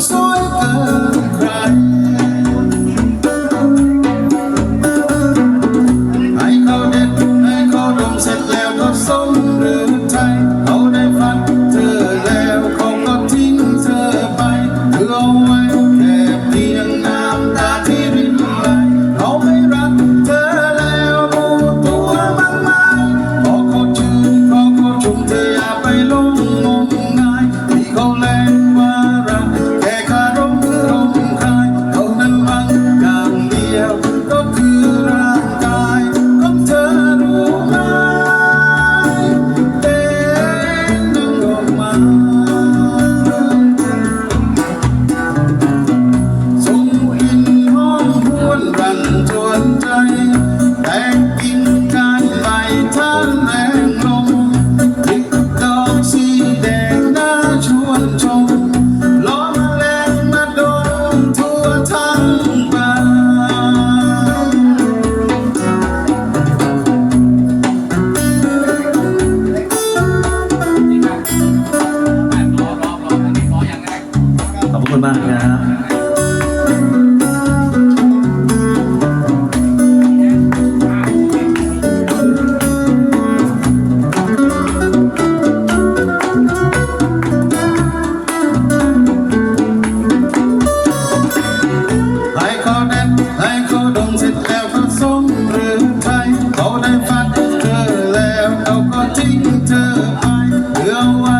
ให้เขาเด็ดให้เขาดมเสร็จแล้วก็สมหรือไทยเขาได้ฟันเธอแล้วเขก็ทิ้งเธอไปเพื่อไว้แค่เพียงน้ำตาที่รินไหลเขาไม่รักเธอแล้วรู้ตัวมากมายขอเขาชื่นขอเขาชมเธอย่าไปลง các bạn đã Hãy subscribe cho kênh Ghiền Mì Gõ Để không bỏ lỡ những video hấp dẫn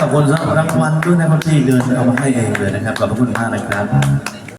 ขอบคุณสำหรับางวัลด้วยนะครับที่เดินเอามาให้เองเลยนะครับขอบคุณมากนะครับ